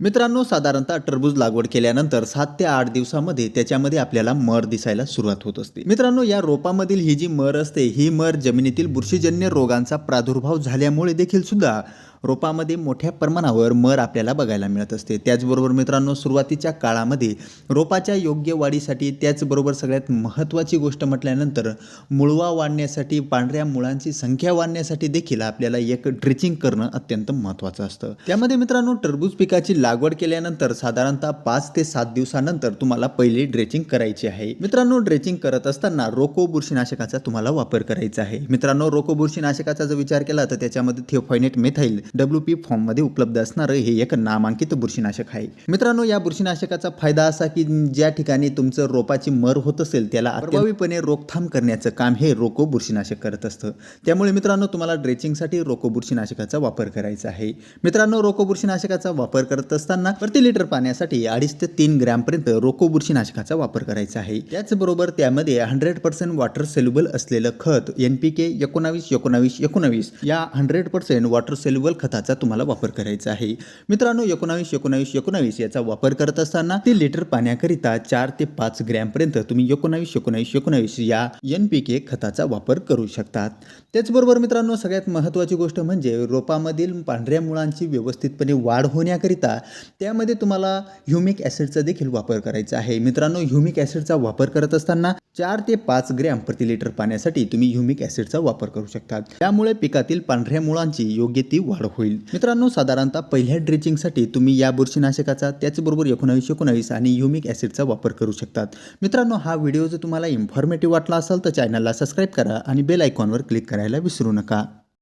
मित्रांनो साधारणतः टरबूज लागवड केल्यानंतर सात ते आठ दिवसामध्ये त्याच्यामध्ये आपल्याला मर दिसायला सुरुवात होत असते. मित्रांनो या रोपामधील ही जी मर असते ही मर जमिनीतील बुरशीजन्य रोगांचा प्रादुर्भाव झाल्यामुळे देखील सुद्धा रोपामध्ये मोठ्या प्रमाणावर मर आपल्याला बघायला मिळत असते. त्याचबरोबर मित्रांनो सुरुवातीच्या काळामध्ये रोपाच्या योग्य वाढीसाठी त्याचबरोबर सगळ्यात महत्त्वाची गोष्ट म्हटल्यानंतर मुळवा वाढण्यासाठी पांढऱ्या मुळांची संख्या वाढण्यासाठी देखील आपल्याला एक ड्रिचिंग करणं अत्यंत महत्त्वाचं असतं. त्यामध्ये मित्रांनो टरबूज पिकाची लागवड केल्यानंतर साधारणतः पाच ते सात दिवसानंतर तुम्हाला पहिली ड्रेचिंग करायची आहे. मित्रांनो ड्रेचिंग करत असताना रोको बुरशीनाशकाचा तुम्हाला वापर करायचा आहे. मित्रांनो रोको बुरशीनाशकाचा जर विचार केला तर त्याच्यामध्ये थिओफायनेट मेथाईल. डब्ल्यू पी फॉर्ममध्ये उपलब्ध असणारं हे एक नामांकित बुरशीनाशक आहे. मित्रांनो या बुरशीनाशकाचा फायदा असा की ज्या ठिकाणी तुमचं रोपाची मर होत असेल त्याला प्रभावीपणे रोकथाम करण्याचं काम हे रोको बुरशीनाशक करत असतं. त्यामुळे मित्रांनो तुम्हाला ड्रेचिंगसाठी रोको बुरशीनाशकाचा वापर करायचा आहे. मित्रांनो रोको बुरशीनाशकाचा वापर करत असताना प्रति लिटर पाण्यासाठी अडीच ते तीन ग्रॅमपर्यंत रोको बुरशीनाशकाचा वापर करायचा आहे. त्याचबरोबर त्यामध्ये हंड्रेड पर्सेंट वॉटर सेल्युबल असलेलं खत एन पी के एकोणावीस एकोणावीस एकोणावीस या हंड्रेड पर्सेंट वॉटर सेल्युबल खताचा तुम्हाला वापर करायचा आहे. मित्रांनो एकोणावीस एकोणावीस एकोणावीस याचा वापर करत असताना ते लिटर पाण्याकरिता चार ते पाच ग्रॅमपर्यंत तुम्ही एकोणावीस एकोणावीस एकोणावीस या एन पी के खताचा वापर करू शकतात. त्याचबरोबर मित्रांनो सगळ्यात महत्त्वाची गोष्ट म्हणजे रोपामधील पांढऱ्या मुळांची व्यवस्थितपणे वाढ होण्याकरिता त्यामध्ये तुम्हाला ह्युमिक ॲसिडचा देखील वापर करायचा आहे. मित्रांनो ह्युमिक ॲसिडचा वापर करत असताना चार ते पाच ग्रॅम प्रति लिटर पाण्यासाठी तुम्ही ह्युमिक ॲसिडचा वापर करू शकता त्यामुळे पिकातील पांढऱ्या मुळांची योग्य ती वाढ होईल. मित्रांनो साधारणतः पहिल्या ड्रिचिंगसाठी तुम्ही या बुरशीनाशकाचा त्याचबरोबर एकोणावीस एकोणावीस आणि ह्युमिक ॲसिडचा वापर करू शकतात. मित्रांनो हा व्हिडिओ जर तुम्हाला इन्फॉर्मेटिव्ह वाटला असेल तर चॅनलला सबस्क्राईब करा आणि बेल आयकॉनवर क्लिक करायला विसरू नका.